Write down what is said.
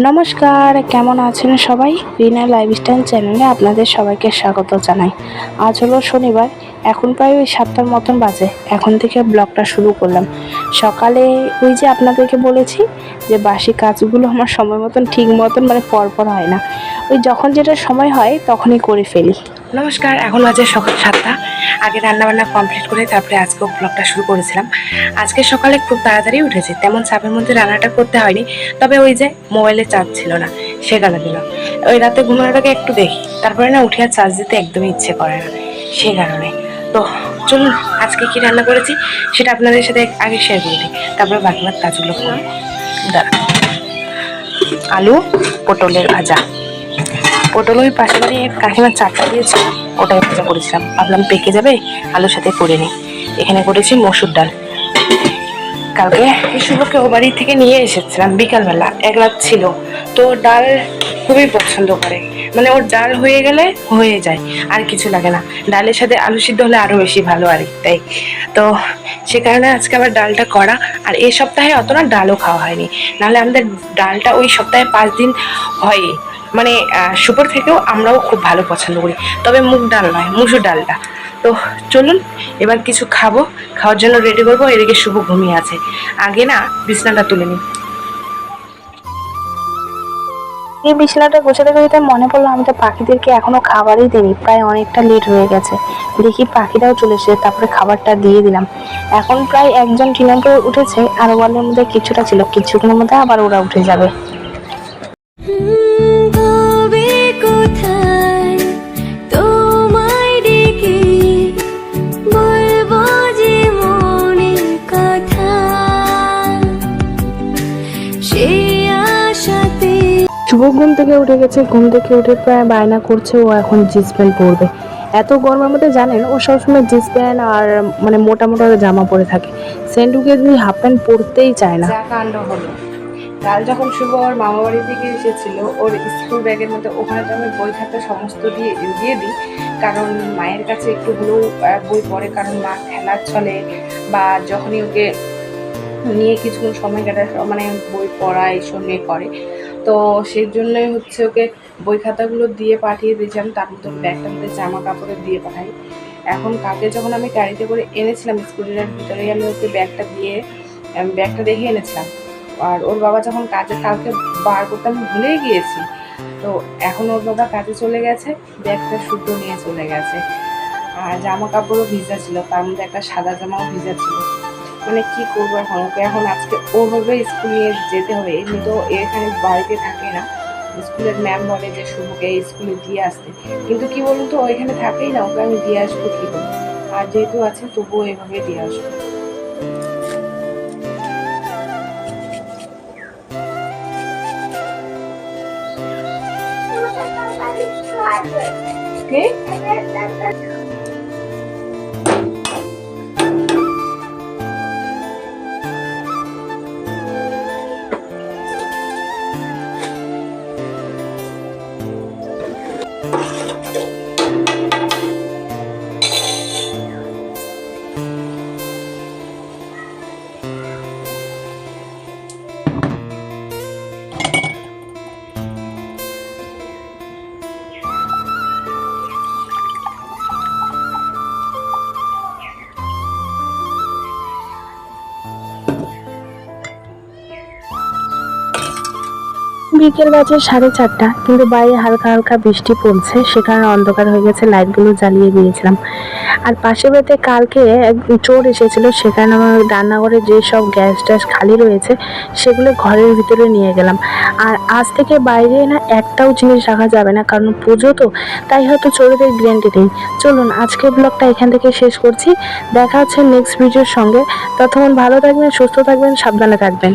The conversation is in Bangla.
নমস্কার, কেমন আছেন সবাই? রিনা লাইফস্টাইল চ্যানেলে আপনাদের সবাইকে স্বাগত জানাই। আজ হলো শনিবার, এখন প্রায় ওই সাতটার মতন বাজে। এখন থেকে ব্লগটা শুরু করলাম। সকালে ওই যে আপনাদেরকে বলেছি যে বাসি কাজগুলো আমার সময় মতন, ঠিক মতন মানে পরপর হয় না। ওই যখন যেটা সময় হয় তখনই করে ফেলি। নমস্কার, এখন বাজে সকাল সাতটা। আগে রান্নাবান্না কমপ্লিট করে তারপরে আজকেও ব্লগটা শুরু করেছিলাম। আজকে সকালে খুব তাড়াতাড়ি উঠেছে, তেমন চাপের মধ্যে রান্নাটা করতে হয়নি, তবে ওই যে মোবাইলে চার্জ ছিল না, সে গেল দিল। ওই রাতে ঘুমানোর আগে একটু দেখি, তারপরে না উঠে আর চার্জ দিতে একদমই ইচ্ছে করে না, সে কারণে। তো চলুন, আজকে কি রান্না করেছি সেটা আপনাদের সাথে আগে শেয়ার করে দিই, তারপরে বাকি বাদ কাজগুলো করব। দাঁড়া। আলু, পটলের ভাজা। পটল ওই পাশে বাড়ি এক কাকিমা চারটা দিয়েছে, ওটাই ভাজা করেছিলাম। ভাবলাম পেকে যাবে, আলুর সাথে করে নিই। এখানে করেছি মসুর ডাল। কালকে শুভকে ও বাড়ি থেকে নিয়ে এসেছিলাম, বিকালবেলা। এক রাত ছিল। তো ডাল খুবই পছন্দ করে। মানে ওর ডাল হয়ে গেলে হয়ে যায়, আর কিছু লাগে না। ডালের সাথে আলু সিদ্ধ হলে আরও বেশি ভালো আর তাই। তো সে কারণে আজকে আবার ডালটা করা। আর এই সপ্তাহে অত না ডালও খাওয়া হয়নি। নাহলে আমাদের ডালটা ওই সপ্তাহে পাঁচ দিন হয় মানে শুভর থেকেও আমরাও খুব ভালো পছন্দ করি। তবে মুগ ডাল নয়, মুসুর ডালটা। তো চলুন, এবার কিছু খাব, খাওয়ার জন্য রেডি করব, এদিকে শুভ ঘুমিয়ে আছে। আগে না, বিছনাটা তুলে নিই। এই বিছানাটা গোছাতে গোছাতে মনে পড়ল আমি তো পাখিদেরকে এখনও খাবারই দিইনি, প্রায় অনেকটা লেট হয়ে গেছে। দেখি পাখিরাও চলে এসেছে, তারপরে খাবারটা দিয়ে দিলাম। এখন প্রায় একজন টিনাকে উঠেছে, আর ওয়ালের মধ্যে কিছুটা ছিল, কিছুক্ষণের মধ্যে আবার ওরা উঠে যাবে। শুভ ঘুম থেকে উঠে গেছে, ঘুম থেকে উঠে প্রায় বায়না করছে, ও এখন জিন্স প্যান্ট পরবে। এত গরমের মধ্যে জানেন, ও সবসময় জিন্স প্যান্ট আর মানে মোটা মোটা জামা পরে থাকে। সেন্টুকে যদি হাফ প্যান্ট পরতেই চায় না। হলো। কাল যখন শুভ ওর মামা বাড়ি থেকে এসেছিল, ওর স্কুল ব্যাগের মধ্যে ওখানে তো আমি বই খাতা সমস্ত দিয়ে দিয়ে দিই। কারণ মায়ের কাছে একটু হলেও বই পড়ে, কারণ মা খেলার চলে বা যখনই ওকে নিয়ে কিছুক্ষণ সময় কাটা মানে বই পড়া, এইসব নিয়ে করে। তো সেই জন্যই হচ্ছে ওকে বই খাতাগুলো দিয়ে পাঠিয়ে দিয়েছিলাম তার মধ্যে ব্যাগটা মধ্যে জামা কাপড়ে দিয়ে পাঠাই। এখন কাকে যখন আমি গাড়িতে করে এনেছিলাম স্কুলের ভিতরেই আমি ওকে ব্যাগটা দিয়ে ব্যাগটা দেখে এনেছিলাম। আর ওর বাবা যখন কাজে কালকে বার করতে আমি ভুলেই গিয়েছি। তো এখন ওর বাবা কাজে চলে গেছে ব্যাগটা শুদ্ধ নিয়ে চলে গেছে। আর জামা কাপড়ও ভিজা ছিল, তার মধ্যে একটা সাদা জামাও ভিজা ছিল। মানে কি করব এখন? ওকে এখন আজকে ওভাবে স্কুল নিয়ে যেতে হবে। এমনি তো এখানে বাড়িতে থাকে না। স্কুলের ম্যাম বলে যে শুভকে স্কুলে দিয়ে আসতে। কিন্তু কি বলুন তো ওইখানে থাকেই না, ওকে আমি দিয়ে আসব কি করে? আর যেহেতু আছে, তবুও এভাবে দিয়ে আসব। কে? বিকেল বাজে সাড়ে চারটা, কিন্তু বাইরে হালকা হালকা বৃষ্টি পড়ছে, সে কারণে অন্ধকার হয়ে গেছে, লাইটগুলো জ্বালিয়ে দিয়েছিলাম। আর পাশে বাড়িতে কালকে এক চোর এসেছিল সেখানে আমার রান্নাঘরে যে সব গ্যাস ট্যাস খালি রয়েছে, সেগুলো ঘরের ভিতরে নিয়ে গেলাম। আর আজ থেকে বাইরে না একটাও জিনিস রাখা যাবে না, কারণ পুজো তো, তাই হয়তো চোরদের গ্যারান্টি নেই। চলুন, আজকের ব্লগটা এখান থেকে শেষ করছি। দেখা হচ্ছে নেক্সট ভিডিওর সঙ্গে। ততক্ষণ ভালো থাকবেন, সুস্থ থাকবেন, সাবধানে থাকবেন।